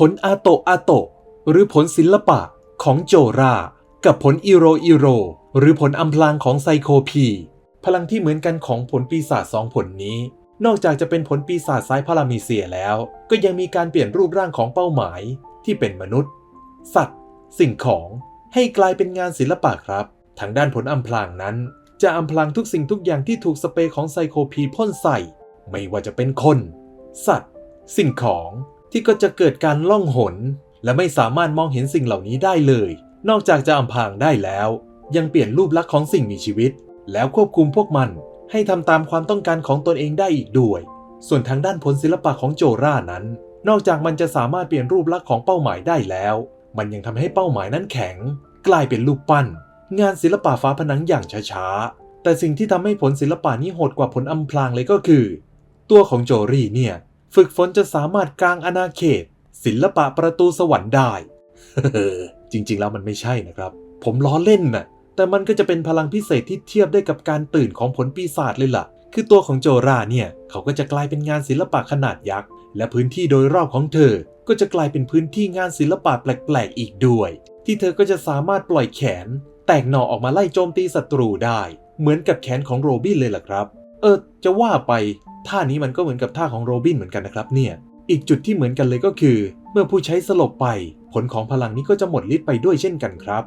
ผลอาโตะอาโตะหรือผลศิลปะของโจรา กับผลอิโรอิโร หรือผลอำพลางของไซโคพี พลังที่เหมือนกันของผลปีศาจสองผลนี้ นอกจากจะเป็นผลปีศาจซ้ายพารามีเซียแล้ว ก็ยังมีการเปลี่ยนรูปร่างของเป้าหมายที่เป็นมนุษย์ สัตว์ สิ่งของให้กลายเป็นงานศิลปะครับ ทางด้านผลอำพลางนั้น จะอำพลางทุกสิ่งทุกอย่างที่ถูกสเปรย์ของไซโคพีพ่นใส่ ไม่ว่าจะเป็นคน สัตว์ สิ่งของ ที่ก็จะเกิดการล่องหน และไม่สามารถมองเห็นสิ่งเหล่านี้ได้เลย นอกจากจะอำพรางได้แล้ว ยังเปลี่ยนรูปลักษณ์ของสิ่งมีชีวิต แล้วควบคุมพวกมันให้ทำตามความต้องการของตนเองได้อีกด้วย ส่วนทางด้านผลศิลปะของโจรานั้น นอกจากมันจะสามารถเปลี่ยนรูปลักษณ์ของเป้าหมายได้แล้ว มันยังทำให้เป้าหมายนั้นแข็ง กลายเป็นรูปปั้น งานศิลปะฝาผนังอย่างช้าๆแต่สิ่งที่ทำให้ผลศิลปะนี้โหดกว่าผลอำพรางเลยก็คือ ตัวของโจรี่เนี่ย ฝึกฝนจะสามารถกลางอาณาเขต ศิลปะประตูสวรรค์ได้ จริงๆแล้วมันไม่ใช่นะครับ ผมล้อเล่นน่ะ แต่มันก็จะเป็นพลังพิเศษที่เทียบได้กับการตื่นของผลปีศาจเลยล่ะ คือตัวของโจราเนี่ย เขาก็จะกลายเป็นงานศิลปะขนาดยักษ์ และพื้นที่โดยรอบของเธอ ก็จะกลายเป็นพื้นที่งานศิลปะแปลกๆอีกด้วย ที่เธอก็จะสามารถปล่อยแขน แตกหน่อออกมาไล่โจมตีศัตรูได้ เหมือนกับแขนของโรบินเลยล่ะครับ เออ จะว่าไป ท่านี้มันก็เหมือนกับท่าของโรบินเหมือนกันนะครับเนี่ย อีกจุดที่เหมือนกันเลยก็คือ เมื่อผู้ใช้สลบไป ผลของพลังนี้ก็จะหมดฤทธิ์ไปด้วยเช่นกันครับ